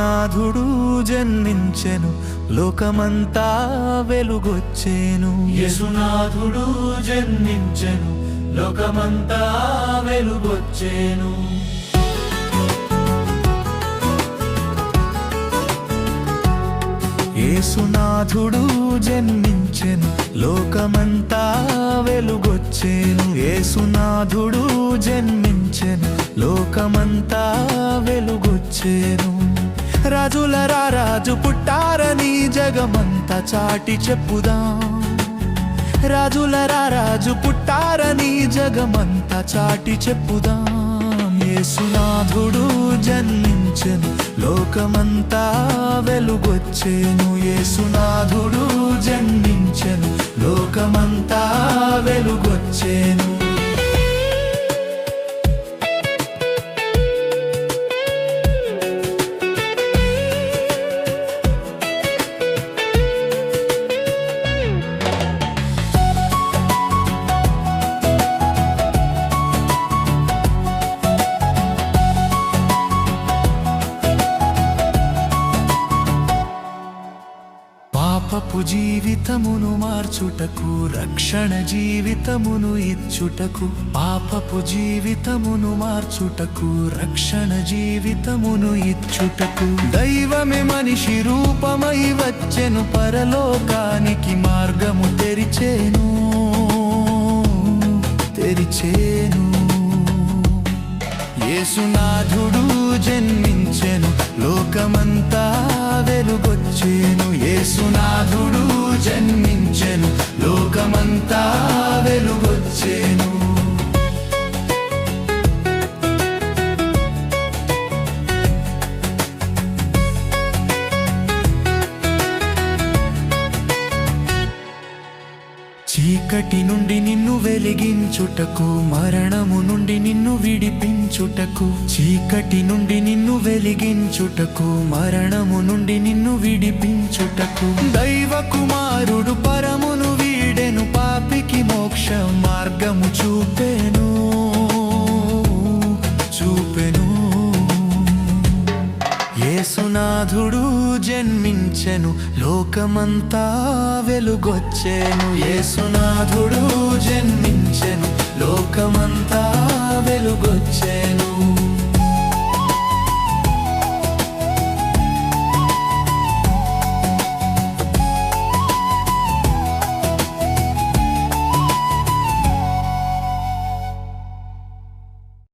యేసునాథుడు జన్మించెను లోకమంతా వెలుగొచ్చేను. యేసునాథుడు జన్మించెను లోకమంతా వెలుగొచ్చేను. యేసునాథుడు జన్మించెను లోకమంతా వెలుగొచ్చేను. యేసునాథుడు జన్మించెను లోకమంతా వెలుగొచ్చేను. రాజుల రాజు పుట్టారని జగమంతా చాటి చెప్పుదాం. రాజుల రాజు పుట్టారని జగమంతా చాటి చెప్పుదాం. యేసునాథుడు జన్మించెను లోకమంతా వెలుగొచ్చేను. యేసునాథుడు జన్మించెను లోకమంతా వెలుగొచ్చేను. పాపపు జీవితమును మార్చుటకు రక్షణ జీవితమును ఇచ్చుటకు పాపపు జీవితమును మార్చుటకు రక్షణ జీవితమును ఇచ్చుటకు. దైవమే మనిషి రూపమై వచ్చెను పరలోకానికి మార్గము తెరిచేను తెరిచేను. యేసునాథుడు జన్మించెను లోకమ లోకమంతా వెలుగొచ్చేను. చీకటి నుండి నిన్ను వెలిగించుటకు మరణము నుండి నిన్ను విడిపించుటకు చీకటి నుండి నిన్ను వెలిగించుటకు మరణము నుండి నిన్ను విడిపించుటకు దైవ కుమారుడు పరమ చూపెను చూపెను. యేసునాథుడు జన్మించెను లోకమంతా వెలుగొచ్చెను. యేసునాథుడు జన్మించెను లోకమంతా వెలుగొచ్చెను.